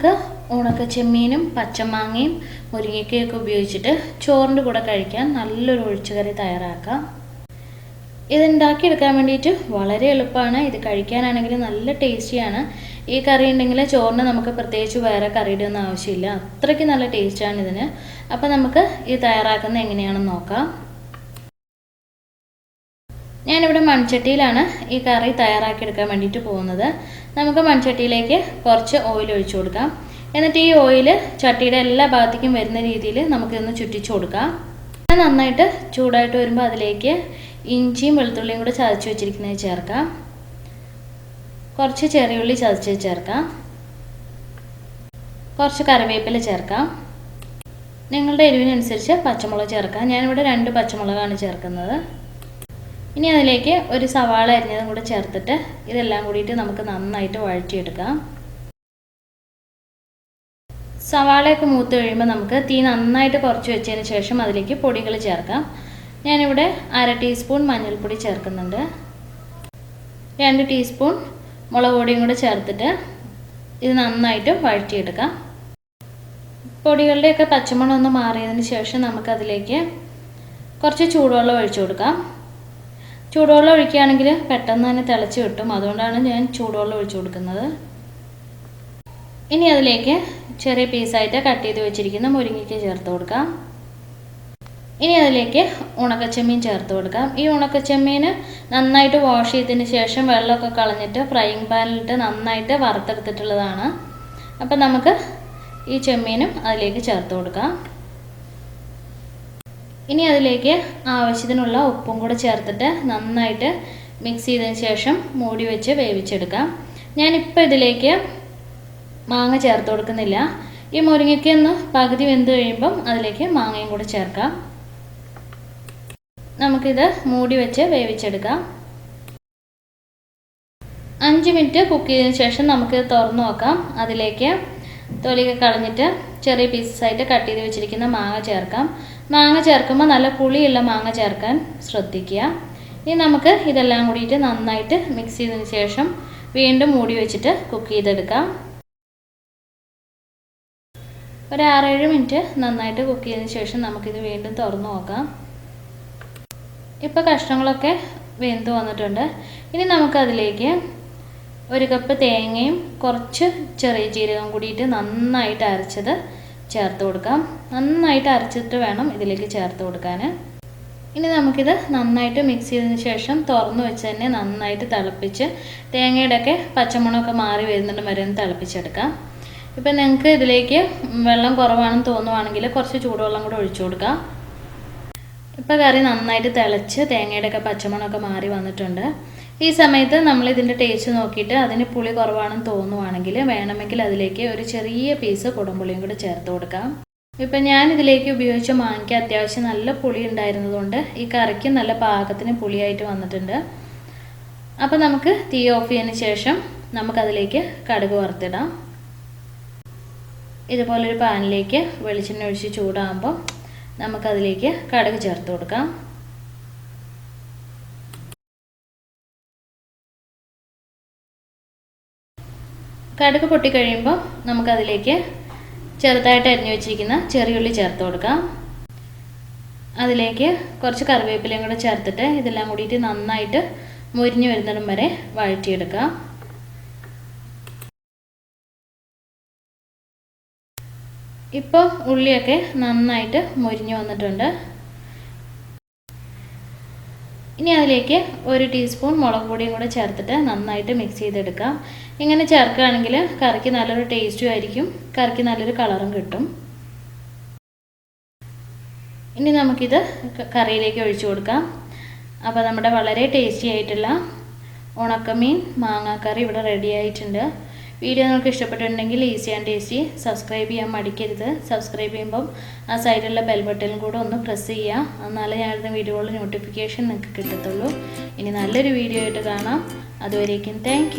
നമുക്ക് ഉണക്ക ചെമ്മീനും പച്ചമാങ്ങയും മുരിങ്ങയ്ക്കയൊക്കെ ഉപയോഗിച്ചിട്ട് ചോറിന്റെ കൂടെ കഴിക്കാൻ നല്ലൊരു ഒഴിച്ചുകറി തയ്യാറാക്കാം. ഇത് ഉണ്ടാക്കിയെടുക്കാൻ വേണ്ടിയിട്ട് വളരെ എളുപ്പമാണ്. ഇത് കഴിക്കാനാണെങ്കിൽ നല്ല ടേസ്റ്റിയാണ്. ഈ കറി ഉണ്ടെങ്കിൽ ചോറിന് നമുക്ക് പ്രത്യേകിച്ച് വേറെ കറിയുടെ ഒന്നും ആവശ്യമില്ല. അത്രയ്ക്ക് നല്ല ടേസ്റ്റാണ് ഇതിന് അപ്പോൾ നമുക്ക് ഇത് തയ്യാറാക്കുന്നത് എങ്ങനെയാണെന്ന് നോക്കാം. ഞാനിവിടെ മൺചട്ടിയിലാണ് ഈ കറി തയ്യാറാക്കി എടുക്കാൻ വേണ്ടിയിട്ട് പോകുന്നത്. നമുക്ക് മൺചട്ടിയിലേക്ക് കുറച്ച് ഓയിൽ ഒഴിച്ചു കൊടുക്കാം. എന്നിട്ട് ഈ ഓയിൽ ചട്ടിയുടെ എല്ലാ ഭാഗത്തേക്കും വരുന്ന രീതിയിൽ നമുക്കിതൊന്ന് ചുറ്റിച്ചു കൊടുക്കാം. നന്നായിട്ട് ചൂടായിട്ട് വരുമ്പോൾ അതിലേക്ക് ഇഞ്ചിയും വെളുത്തുള്ളിയും കൂടെ ചതച്ച് വെച്ചിരിക്കുന്നത് ചേർക്കാം. കുറച്ച് ചെറിയുള്ളി ചതച്ച് ചേർക്കാം. കുറച്ച് കറിവേപ്പില ചേർക്കാം. നിങ്ങളുടെ എരിവിനനുസരിച്ച് പച്ചമുളക് ചേർക്കാം. ഞാനിവിടെ രണ്ട് പച്ചമുളകാണ് ചേർക്കുന്നത്. ഇനി അതിലേക്ക് ഒരു സവാള അരിഞ്ഞതും കൂടെ ചേർത്തിട്ട് ഇതെല്ലാം കൂടിയിട്ട് നമുക്ക് നന്നായിട്ട് വഴറ്റിയെടുക്കാം. സവാളയൊക്കെ മൂത്ത് കഴിയുമ്പോൾ നമുക്ക് തീ നന്നായിട്ട് കുറച്ച് വെച്ചതിന് ശേഷം അതിലേക്ക് പൊടികൾ ചേർക്കാം. ഞാനിവിടെ അര ടീസ്പൂൺ മഞ്ഞൾപ്പൊടി ചേർക്കുന്നുണ്ട്. രണ്ട് ടീസ്പൂൺ മുളക് പൊടിയും കൂടെ ചേർത്തിട്ട് ഇത് നന്നായിട്ട് വഴറ്റിയെടുക്കാം. പൊടികളുടെയൊക്കെ പച്ചമണം ഒന്ന് മാറിയതിന് ശേഷം നമുക്കതിലേക്ക് കുറച്ച് ചൂടുവെള്ളം ഒഴിച്ചു കൊടുക്കാം. ചൂടുവെള്ളം ഒഴിക്കുകയാണെങ്കിൽ പെട്ടെന്ന് തന്നെ തിളച്ച് കിട്ടും. അതുകൊണ്ടാണ് ഞാൻ ചൂടുവെള്ളം ഒഴിച്ചു കൊടുക്കുന്നത്. ഇനി അതിലേക്ക് ചെറിയ പീസായിട്ട് കട്ട് ചെയ്ത് വെച്ചിരിക്കുന്ന മുരിങ്ങയ്ക്ക് ചേർത്ത് കൊടുക്കാം. ഇനി അതിലേക്ക് ഉണക്കച്ചെമ്മീൻ ചേർത്ത് കൊടുക്കാം. ഈ ഉണക്കച്ചെമ്മീൻ നന്നായിട്ട് വാഷ് ചെയ്തതിന് ശേഷം വെള്ളമൊക്കെ കളഞ്ഞിട്ട് ഫ്രൈയിങ് പാനിലിട്ട് നന്നായിട്ട് വറുത്തെടുത്തിട്ടുള്ളതാണ്. അപ്പം നമുക്ക് ഈ ചെമ്മീനും അതിലേക്ക് ചേർത്ത് കൊടുക്കാം. ഇനി അതിലേക്ക് ആവശ്യത്തിനുള്ള ഉപ്പും കൂടെ ചേർത്തിട്ട് നന്നായിട്ട് മിക്സ് ചെയ്തതിന് ശേഷം മൂടി വെച്ച് വേവിച്ചെടുക്കാം. ഞാനിപ്പോൾ ഇതിലേക്ക് മാങ്ങ ചേർത്ത് കൊടുക്കുന്നില്ല. ഈ മുരിങ്ങയ്ക്കൊന്ന് പകുതി വെന്ത് കഴിയുമ്പം അതിലേക്ക് മാങ്ങയും കൂടെ ചേർക്കാം. നമുക്കിത് മൂടി വെച്ച് വേവിച്ചെടുക്കാം. അഞ്ച് മിനിറ്റ് കുക്ക് ചെയ്തതിന് ശേഷം നമുക്ക് തുറന്നു നോക്കാം. അതിലേക്ക് തൊലിയൊക്കെ കളഞ്ഞിട്ട് ചെറിയ പീസസ് ആയിട്ട് കട്ട് ചെയ്ത് വെച്ചിരിക്കുന്ന മാങ്ങ ചേർക്കാം. മാങ്ങ ചേർക്കുമ്പോൾ നല്ല പുളിയുള്ള മാങ്ങ ചേർക്കാൻ ശ്രദ്ധിക്കുക. ഇനി നമുക്ക് ഇതെല്ലാം കൂടിയിട്ട് നന്നായിട്ട് മിക്സ് ചെയ്തതിന് ശേഷം വീണ്ടും മൂടി വെച്ചിട്ട് കുക്ക് ചെയ്തെടുക്കാം. ഒരു ആറേഴ് മിനിറ്റ് നന്നായിട്ട് കുക്ക് ചെയ്തതിന് ശേഷം നമുക്കിത് വീണ്ടും തുറന്നു നോക്കാം. ഇപ്പോൾ കഷ്ണങ്ങളൊക്കെ വെന്ത് വന്നിട്ടുണ്ട്. ഇനി നമുക്കതിലേക്ക് ഒരു കപ്പ് തേങ്ങയും കുറച്ച് ചെറിയ ജീരകം കൂടിയിട്ട് നന്നായിട്ട് അരച്ചത് ചേർത്ത് കൊടുക്കാം. നന്നായിട്ട് അരച്ചിട്ട് വേണം ഇതിലേക്ക് ചേർത്ത് കൊടുക്കാൻ. ഇനി നമുക്കിത് നന്നായിട്ട് മിക്സ് ചെയ്തതിന് ശേഷം തുറന്നു വെച്ച് തന്നെ നന്നായിട്ട് തിളപ്പിച്ച് തേങ്ങയുടെ ഒക്കെ പച്ചമുളകൊക്കെ മാറി വരുന്നുണ്ട് വരെ ഒന്ന് തിളപ്പിച്ചെടുക്കാം. ഇപ്പം നിങ്ങൾക്ക് ഇതിലേക്ക് വെള്ളം കുറവാണെന്ന് തോന്നുവാണെങ്കിൽ കുറച്ച് ചൂടുവെള്ളം കൂടെ ഒഴിച്ചു കൊടുക്കാം. ഇപ്പോൾ കറി നന്നായിട്ട് തിളച്ച് തേങ്ങയുടെ ഒക്കെ പച്ചമുളകൊക്കെ മാറി വന്നിട്ടുണ്ട്. ഈ സമയത്ത് നമ്മൾ ഇതിന്റെ ടേസ്റ്റ് നോക്കിയിട്ട് അതിന് പുളി കുറവാണെന്ന് തോന്നുവാണെങ്കിൽ വേണമെങ്കിൽ അതിലേക്ക് ഒരു ചെറിയ പീസ് കുടംപുളിയും കൂടി ചേർത്ത് കൊടുക്കാം. ഇപ്പം ഞാൻ ഇതിലേക്ക് ഉപയോഗിച്ച മാങ്ങയ്ക്ക് അത്യാവശ്യം നല്ല പുളി ഉണ്ടായിരുന്നതുകൊണ്ട് ഈ കറിക്ക് നല്ല പാകത്തിന് പുളിയായിട്ട് വന്നിട്ടുണ്ട്. അപ്പോൾ നമുക്ക് തീ ഓഫ് ചെയ്തതിന് ശേഷം നമുക്കതിലേക്ക് കടുക് വറുത്തിടാം. ഇതുപോലൊരു പാനിലേക്ക് വെളിച്ചെണ്ണ ഒഴിച്ച് ചൂടാകുമ്പോൾ നമുക്കതിലേക്ക് കടുക് ചേർത്ത് കൊടുക്കാം. കടുക് പൊട്ടിക്കഴിയുമ്പോൾ നമുക്കതിലേക്ക് ചെറുതായിട്ട് അരിഞ്ഞു വെച്ചിരിക്കുന്ന ചെറിയുള്ളി ചേർത്ത് കൊടുക്കാം. അതിലേക്ക് കുറച്ച് കറിവേപ്പിലയും കൂടെ ചേർത്തിട്ട് ഇതെല്ലാം കൂടിയിട്ട് നന്നായിട്ട് മുരിഞ്ഞു വരുന്നിടം വരെ വഴറ്റിയെടുക്കാം. ഇപ്പോൾ ഉള്ളിയൊക്കെ നന്നായിട്ട് മുരിഞ്ഞു വന്നിട്ടുണ്ട്. ഇനി അതിലേക്ക് ഒരു ടീസ്പൂൺ മുളക് പൊടിയും കൂടെ ചേർത്തിട്ട് നന്നായിട്ട് മിക്സ് ചെയ്തെടുക്കാം. ഇങ്ങനെ ചേർക്കുകയാണെങ്കിൽ കറിക്ക് നല്ലൊരു ടേസ്റ്റും ആയിരിക്കും. കറിക്ക് നല്ലൊരു കളറും കിട്ടും. ഇനി നമുക്കിത് കറിയിലേക്ക് ഒഴിച്ചു കൊടുക്കാം. അപ്പോൾ നമ്മുടെ വളരെ ടേസ്റ്റി ആയിട്ടുള്ള ഉണക്കമീൻ മാങ്ങാക്കറി ഇവിടെ റെഡി ആയിട്ടുണ്ട്. വീഡിയോ നിങ്ങൾക്ക് ഇഷ്ടപ്പെട്ടിട്ടുണ്ടെങ്കിൽ ഈസി ആൻഡ് ടേസ്റ്റി സബ്സ്ക്രൈബ് ചെയ്യാൻ മടിക്കരുത്. സബ്സ്ക്രൈബ് ചെയ്യുമ്പം ആ സൈഡിലുള്ള ബെൽ ബട്ടണും കൂടെ ഒന്ന് പ്രസ് ചെയ്യുക. എന്നാലേ ഞാനിരുന്ന വീഡിയോകളുടെ നോട്ടിഫിക്കേഷൻ നിങ്ങൾക്ക് കിട്ടത്തുള്ളൂ. ഇനി നല്ലൊരു വീഡിയോ ആയിട്ട് കാണാം. അതുവരേക്കും താങ്ക്